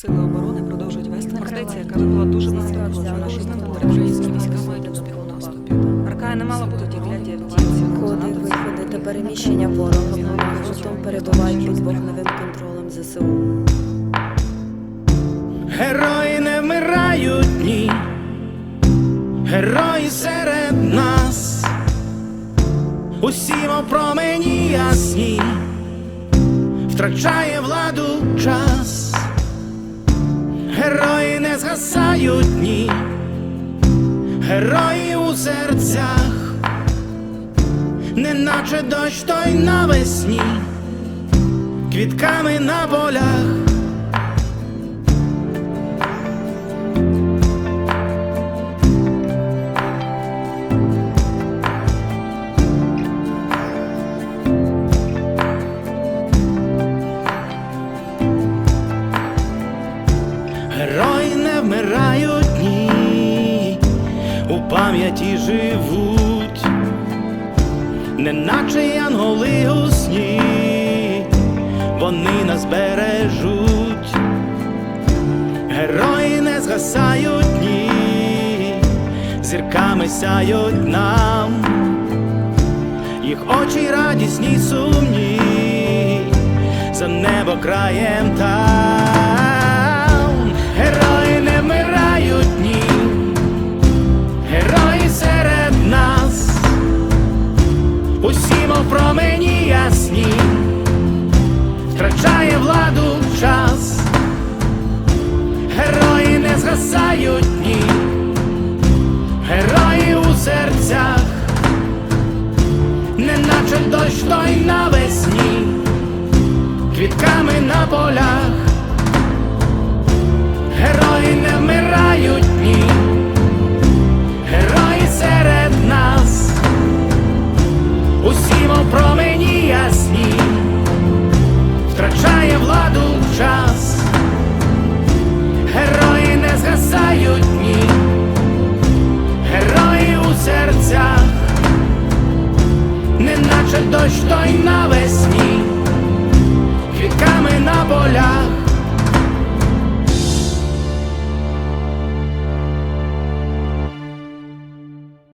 Сили оборони продовжують вести фортеця, яка вибула дуже багато на нашій території. Українські війська мають успіх у наступі. Аркая не мала бути ті кляті авдіївці. Ходи, виходи та переміщення ворога гуртом перебувають під вогневим контролем ЗСУ. Герої не вмирають ні, герої серед нас, усім промені ясні, втрачає владу час, не згасають дні, герої у серцях, неначе дощ той навесні, квітками на полях. Вмирають ні, у пам'яті живуть, неначе янголи у сні, вони нас бережуть, герої не згасають ні, зірками сяють нам, їх очі радісні сумні, за небо краєм там, усі мов промені ясні, втрачає владу час, герої не згасають ні, герої у серцях, неначе дощ той навесні. Квітками на полях, герої не неначе дощ той навесні.